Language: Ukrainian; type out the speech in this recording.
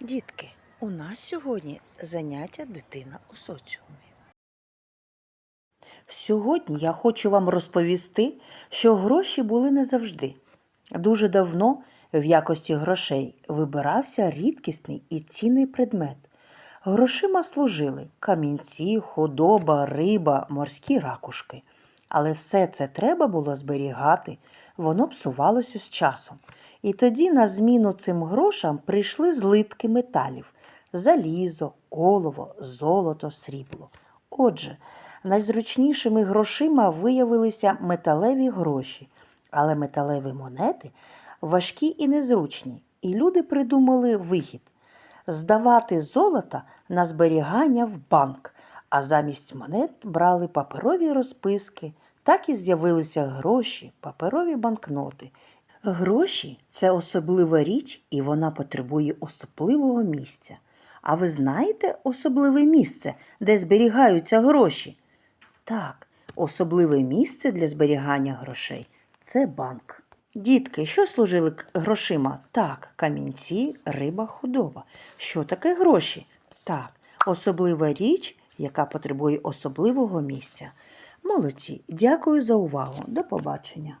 Дітки, у нас сьогодні заняття дитина у соціумі. Сьогодні я хочу вам розповісти, що гроші були не завжди. Дуже давно в якості грошей вибирався рідкісний і цінний предмет. Грошима служили камінці, худоба, риба, морські ракушки. Але все це треба було зберігати, воно псувалося з часом. І тоді на зміну цим грошам прийшли злитки металів залізо, олово, золото, срібло. Отже, найзручнішими грошима виявилися металеві гроші, але металеві монети важкі і незручні, і люди придумали вихід здавати золото на зберігання в банк, а замість монет брали паперові розписки. Так і з'явилися гроші, паперові банкноти. Гроші це особлива річ, і вона потребує особливого місця. А ви знаєте особливе місце, де зберігаються гроші? Так, особливе місце для зберігання грошей це банк. Дітки, що служили грошима? Так, камінці, риба, худоба. Що таке гроші? Так, особлива річ, яка потребує особливого місця. Молодці, дякую за увагу. До побачення.